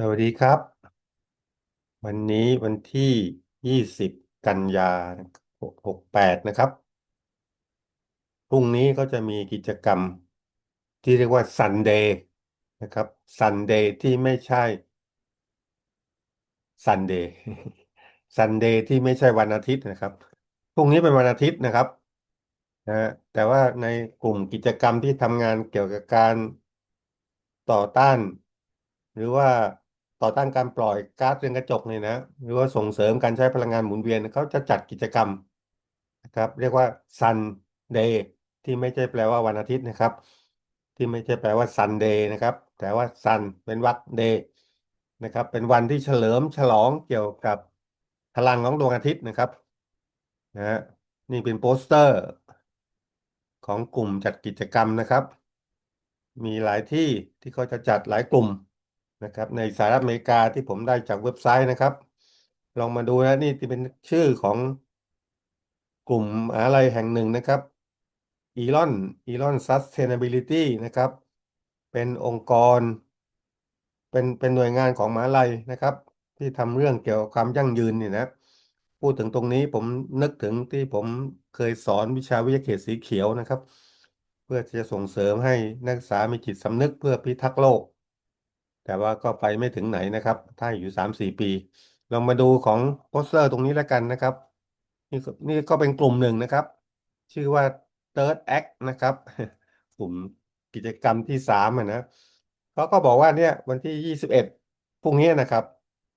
สวัสดีครับ วันนี้วันที่ยี่สิบกันยาหกแปดนะครับ พรุ่งนี้ก็จะมีกิจกรรมที่เรียกว่าซันเดย์นะครับซันเดย์ที่ไม่ใช่ซันเดย์ซันเดย์ที่ไม่ใช่วันอาทิตย์นะครับ พรุ่งนี้เป็นวันอาทิตย์นะครับนะฮะแต่ว่าในกลุ่มกิจกรรมที่ทำงานเกี่ยวกับการต่อต้าน หรือว่า ต่อต้านการปล่อยก๊าซเรือนกระจกเนี่ยนะ หรือว่าส่งเสริมการใช้พลังงานหมุนเวียนเขาจะจัดกิจกรรมนะครับ เรียกว่า Sun Day ที่ไม่ใช่แปลว่าวันอาทิตย์นะครับ ที่ไม่ใช่แปลว่า Sunday นะครับ แต่ว่า Sun เป็นวรรค Day นะครับ เป็นวันที่เฉลิมฉลองเกี่ยวกับพลังของดวงอาทิตย์นะครับนะฮะนี่เป็นโปสเตอร์ ของกลุ่มจัดกิจกรรมนะครับ มีหลายที่ที่เขาจะจัดหลายกลุ่ม นะครับ ในสหรัฐอเมริกาที่ผมได้จากเว็บไซต์นะครับ ลองมาดูนะนี่ที่เป็นชื่อของกลุ่มอะไรแห่งหนึ่งนะครับ Elon Elon Sustainability นะครับ เป็นองค์กร เป็นเป็นหน่วยงานของมหาลัยนะครับ ที่ทำเรื่องเกี่ยวกับความยั่งยืนนี่นะพูดถึงตรงนี้ผมนึกถึงที่ผมเคยสอนวิชาวิทยาเขตสีเขียวนะครับ เพื่อจะส่งเสริมให้นักศึกษามีจิตสำนึกเพื่อพิทักษ์โลก แต่ว่าก็ไปไม่ถึงไหนนะครับ ถ้าอยู่สามสี่ปี ลองมาดูของโปสเตอร์ตรงนี้แล้วกันนะครับ นี่ก็นี่ก็เป็นกลุ่มหนึ่งนะครับ ชื่อว่า Third Act นะครับ กลุ่มกิจกรรมที่สามอะนะเขาก็บอกว่าเนี่ยวันที่ยี่สิบเอ็ดพรุ่งนี้นะครับ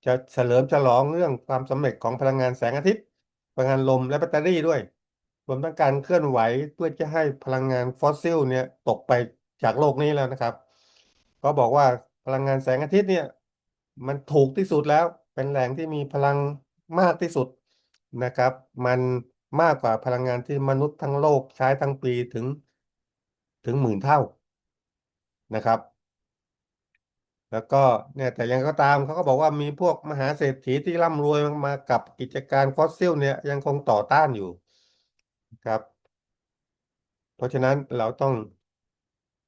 จะเฉลิมฉลองเรื่องความสำเร็จของพลังงานแสงอาทิตย์ พลังงานลมและแบตเตอรี่ด้วย รวมทั้งการเคลื่อนไหวเพื่อจะให้พลังงานฟอสซิลเนี่ยตกไปจากโลกนี้แล้วนะครับ ก็บอกว่า พลังงานแสงอาทิตย์เนี่ย มันถูกที่สุดแล้ว เป็นแหล่งที่มีพลังมากที่สุดนะครับ มันมากกว่าพลังงานที่มนุษย์ทั้งโลกใช้ทั้งปีถึงถึงหมื่นเท่านะครับ แล้วก็เนี่ยแต่ยังก็ตามเขาก็บอกว่ามีพวกมหาเศรษฐีที่ร่ำรวยมากับกิจการฟอสซิลเนี่ยยังคงต่อต้านอยู่ครับ เพราะฉะนั้นเราต้อง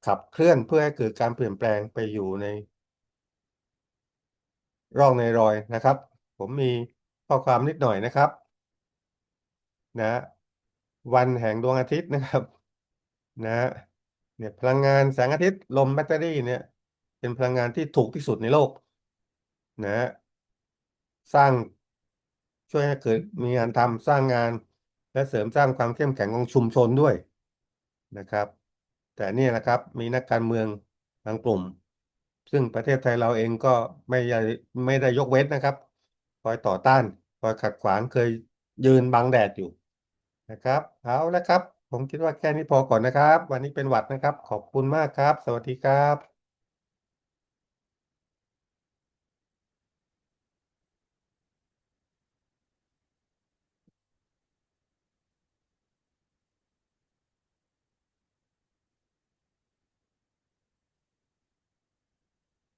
ขับเคลื่อนเพื่อให้เกิดการเปลี่ยนแปลงไปอยู่ใน ร่องในรอยนะครับ ผมมีข้อความนิดหน่อยนะครับ นะวันแห่งดวงอาทิตย์นะครับ นะเนี่ยพลังงานแสงอาทิตย์ลมแบตเตอรี่เนี่ย เป็นพลังงานที่ถูกที่สุดในโลก นะสร้างช่วยให้เกิดมีงานทำสร้างงาน และเสริมสร้างความเข้มแข็งของชุมชนด้วยนะครับ แต่นี่นะครับ มีนักการเมืองบางกลุ่ม ซึ่งประเทศไทยเราเองก็ไม่ได้ไม่ได้ยกเว้นนะครับ คอยต่อต้าน คอยขัดขวางเคยยืนบังแดดอยู่นะครับ เอาละครับ ผมคิดว่าแค่นี้พอก่อนนะครับ วันนี้เป็นหวัดนะครับ ขอบคุณมากครับ สวัสดีครับ